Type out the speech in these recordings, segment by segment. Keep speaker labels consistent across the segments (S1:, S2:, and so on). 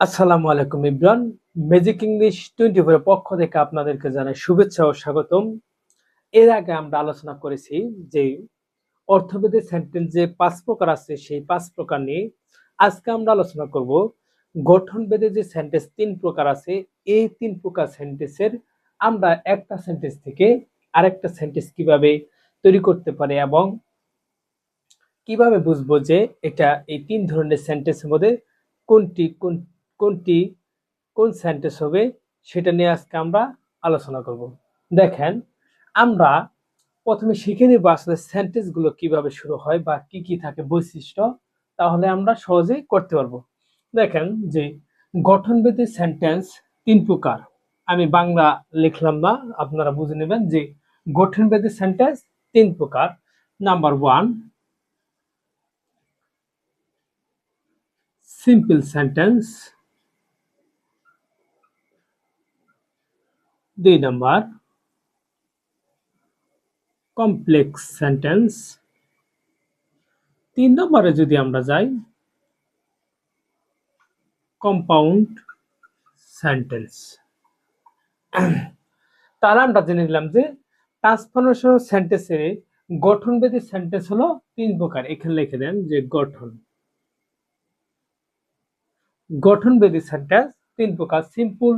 S1: আসসালামু আলাইকুম Ibran. Magic English twenty ফোরের পক্ষ থেকে আপনাদেরকে জানাই শুভেচ্ছা ও স্বাগতম। এর আগে আমরা আলোচনা করেছি যে অর্থবেদের সেন্টেন্স যে পাঁচ প্রকার আছে, সেই পাঁচ প্রকার নিয়ে আজকে আমরা আলোচনা করব। গঠনভেদে যে সেন্টেন্স তিন প্রকার আছে, এই তিন প্রকার সেন্টেন্সের আমরা একটা সেন্টেন্স থেকে আরেকটা সেন্টেন্স কীভাবে তৈরি করতে পারি এবং কীভাবে বুঝব যে এটা এই তিন ধরনের সেন্টেন্সের মধ্যে কোনটি কোন কোনটি, কোন সেন্টেন্স হবে, সেটা নিয়ে আজকে আমরা আলোচনা করব। দেখেন, আমরা প্রথমে শিখে নিব আসলে সেন্টেন্সগুলো কীভাবে শুরু হয় বা কি কি থাকে বৈশিষ্ট্য, তাহলে আমরা সহজেই করতে পারব। দেখেন যে গঠনভেদে সেন্টেন্স তিন প্রকার। আমি বাংলা লিখলাম না, আপনারা বুঝে নেবেন যে গঠনভেদে সেন্টেন্স তিন প্রকার। নাম্বার ওয়ান সিম্পল সেন্টেন্স দুই নাম্বার। কমপ্লেক্স সেন্টেন্স তিন নম্বরে যদি আমরা যাই কম্পাউন্ড সেন্টেন্স তাহলে আমরা জেনে নিলাম যে ট্রান্সফরমেশন সেন্টেন্সের গঠনভেদী সেন্টেন্স হলো তিন প্রকার। এখানে লিখে দেন যে গঠন। গঠন গঠনভেদী সেন্টেন্স তিন প্রকার। সিম্পল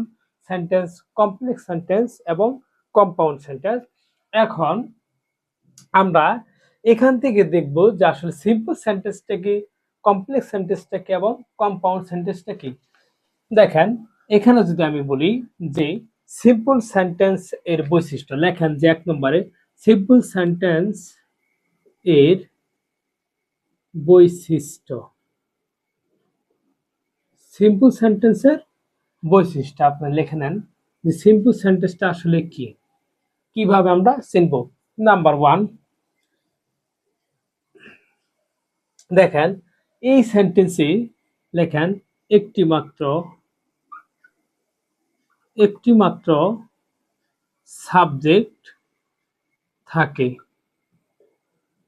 S1: সেন্টেন্স কমপ্লেক্স সেন্টেন্স এবং কম্পাউন্ড সেন্টেন্স এখন আমরা এখান থেকে দেখব যে আসলে সিম্পল সেন্টেন্সটা কি কমপ্লেক্স সেন্টেন্সটা কি এবং কম্পাউন্ড সেন্টেন্সটা কি। দেখেন, এখানে যদি আমি বলি যে সিম্পল সেন্টেন্স এর বৈশিষ্ট্য, লেখেন যে এক নম্বরে সিম্পল সেন্টেন্স এর বৈশিষ্ট্য। সিম্পল সেন্টেন্সের বৈশিষ্ট্য আপনি লিখে নেন যে সিম্পল সেন্টেন্সটা আসলে কি? কীভাবে আমরা চিনব? নাম্বার ওয়ান দেখেন, এই সেন্টেন্সে লেখেন একটি মাত্র একটি মাত্র সাবজেক্ট থাকে।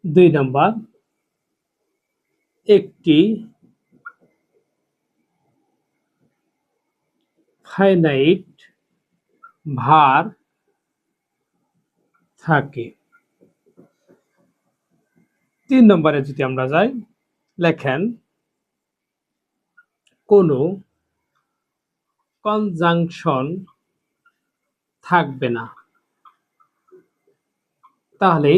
S1: দুই নাম্বার একটি ফাইনাইট ভার থাকে। তিন নম্বরে যদি আমরা যাই, লেখেন, কোনো কনজাংশন থাকবে না। তাহলে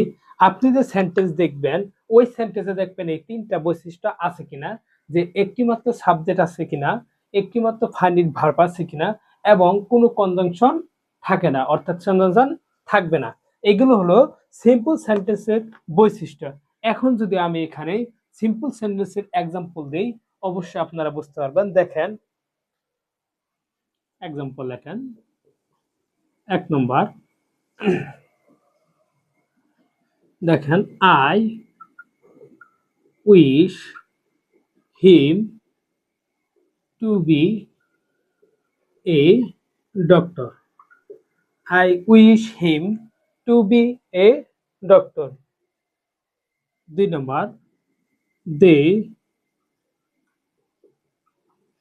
S1: আপনি যে সেন্টেন্স দেখবেন, ওই সেন্টেন্সে দেখবেন এই তিনটা বৈশিষ্ট্য আছে কিনা, যে একটি মাত্র সাবজেক্ট আছে কিনা একটি মাত্র ফাইনিট ভার্ব আছে কিনা এবং কোনো কনজাংশন থাকে না, অর্থাৎ কনজাংশন থাকবে না। এগুলো হলো সিম্পল সেন্টেন্সের বৈশিষ্ট্য। এখন যদি আমি এখানে সিম্পল সেন্টেন্সের এক্সাম্পল দিই, অবশ্যই আপনারা বুঝতে পারবেন। দেখেন এক্সাম্পল লেখেন, এক নম্বর। দেখেন I wish him to be a doctor. I wish him to be a doctor. The number they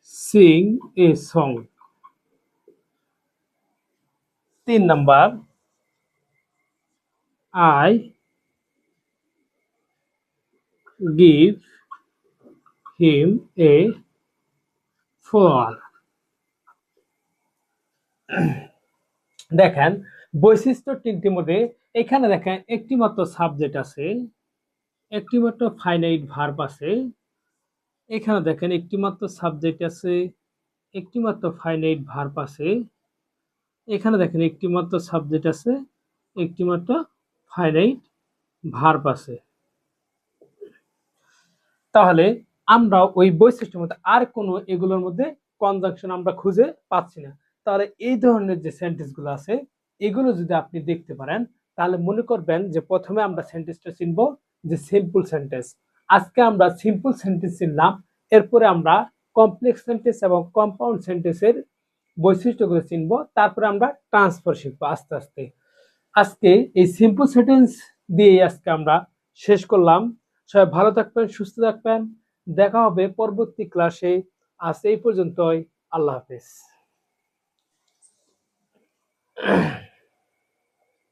S1: sing a song. The number I give him a ফল। দেখেন, বৈশিষ্ট্য তিনটির মধ্যে, এখানে দেখেন একটি মাত্র সাবজেক্ট আছে একটি মাত্র ফাইনাইট ভার্ব আছে, এখানে দেখেন একটি মাত্র সাবজেক্ট আছে একটি মাত্র ফাইনাইট ভার্ব আছে, এখানে দেখেন একটি মাত্র সাবজেক্ট আছে একটি মাত্র ফাইনাইট ভার্ব আছে। তাহলে আমরা ওই বৈশিষ্ট্যের মধ্যে আর কোনো এগুলোর মধ্যে কনজাংশন আমরা খুঁজে পাচ্ছি না। তাহলে এই ধরনের যে সেন্টেন্সগুলো আছে, এগুলো যদি আপনি দেখতে পারেন, তাহলে মনে করবেন যে প্রথমে আমরা সেন্টেন্সটা চিনব, যে সিম্পল সেন্টেন্স আজকে আমরা সিম্পল সেন্টেন্স চিনলাম, এরপরে আমরা কমপ্লেক্স সেন্টেন্স এবং কম্পাউন্ড সেন্টেন্সের বৈশিষ্ট্যগুলো চিনব, তারপরে আমরা ট্রান্সফার শিখব আস্তে আস্তে। আজকে এই সিম্পল সেন্টেন্স দিয়ে আজকে আমরা শেষ করলাম। সবাই ভালো থাকবেন, সুস্থ থাকবেন। দেখা হবে পরবর্তী ক্লাসে। আজ এই পর্যন্তই। আল্লাহ হাফেজ।